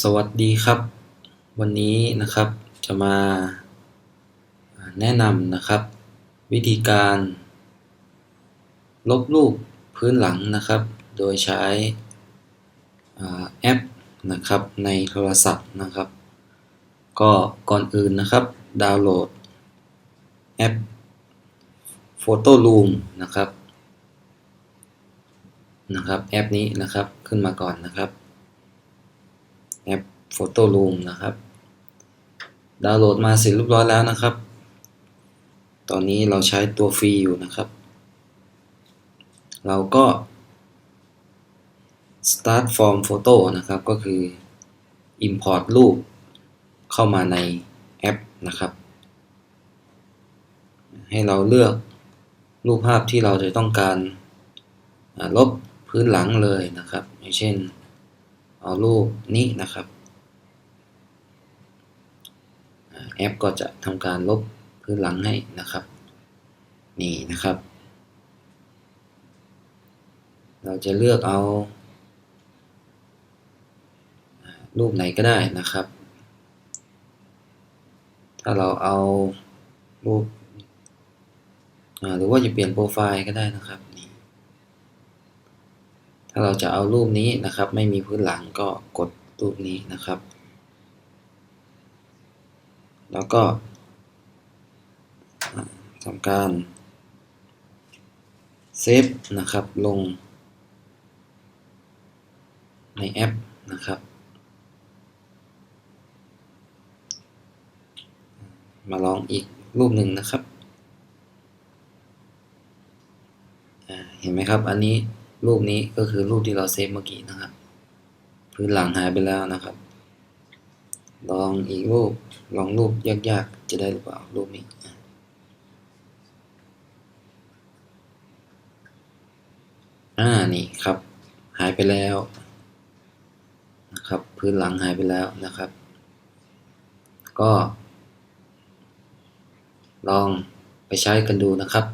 สวัสดีครับ วันนี้นะครับจะมาแนะนำนะครับ วิธีการ ลบรูปพื้นหลังนะครับ โดยใช้อแอปนะครับในโทรศัพท์นะครับ ก็ก่อนอื่นนะครับ ดาวน์โหลดแอป Photo Room นะครับนะครับแอปนี้นะครับขึ้นมาก่อนนะครับ แอป Photo Room นะครับ ดาวน์โหลดมาเสร็จเรียบร้อยแล้วนะครับ ตอนนี้เราใช้ตัวฟรีอยู่นะครับ เราก็ start from photo นะครับ ก็คือ import รูปเข้ามาในแอปนะครับ ให้เราเลือกรูปภาพที่เราจะต้องการลบพื้นหลังเลยนะครับ อย่างเช่น เอารูปนี้นะครับแอปก็จะทำการลบพื้นหลังให้นะครับ นี่นะครับ เราจะเลือกเอารูปไหนก็ได้นะครับ ถ้าเราเอารูปหรือว่าจะเปลี่ยนโปรไฟล์ก็ได้นะครับาเราจะเอารูปนี้นะครับ ไม่มีพื้นหลังก็กดรูปนี้นะครับ แล้วก็ทำการเซฟนะครับลง ในแอปนะครับ มาลองอีกรูปหนึ่งนะครับ เห็นไหมครับอันนี้ รูปนี้ก็คือรูปที่เราเซฟเมื่อกี้นะครับ พื้นหลังหายไปแล้วนะครับ ลองอีกรูป ลองรูปยากๆ จะได้หรือเปล่า รูปนี้อ่านี่ครับ หายไปแล้วนะครับ พื้นหลังหายไปแล้วนะครับ ก็ ลองไปใช้กันดูนะครับ